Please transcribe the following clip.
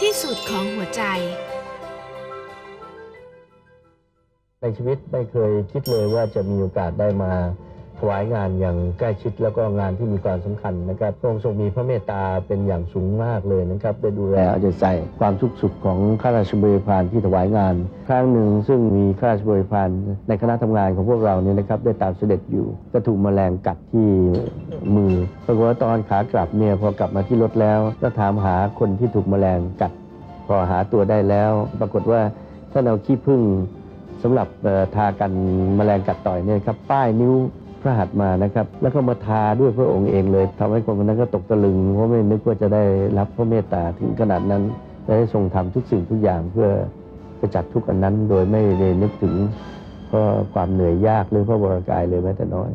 ที่สุดของหัวใจ ในชีวิตไม่เคยคิดเลยว่าจะมีโอกาสได้มา ถวายงานอย่างใกล้ชิดแล้วก็งานที่มีความสำคัญนะครับพระองค์ทรงมีพระเมตตาเป็นอย่างสูงมากเลยนะครับ ได้ดูแลเอาใจใส่ความทุกข์สุขของข้าราชบริพารที่ถวายงาน ครั้งหนึ่งซึ่งมีข้าราชบริพารในคณะทำงานของพวกเราเนี่ยนะครับ ได้ตามเสด็จอยู่ก็ถูกแมลงกัดที่มือปรากฏว่าตอนขากลับเนี่ยพอกลับมาที่รถแล้วก็ถามหาคนที่ถูกแมลงกัด พอหาตัวได้แล้ว ปรากฏว่าท่านเอาขี้ผึ้งสำหรับทากันแมลงกัดต่อยเนี่ยครับป้ายนิ้ว ระหัตถ์มานะครับ แล้วก็มาทาด้วยพระองค์เองเลยทำให้คนคนนั้นก็ตกตะลึงเพราะไม่นึกว่าจะได้รับพระเมตตาถึงขนาดนั้นและได้ทรงทำทุกสิ่งทุกอย่างเพื่อกระจัดทุกข์อันนั้น โดยไม่ได้นึกถึงก็ความเหนื่อยยากหรือพระวรากายเลยแม้แต่น้อย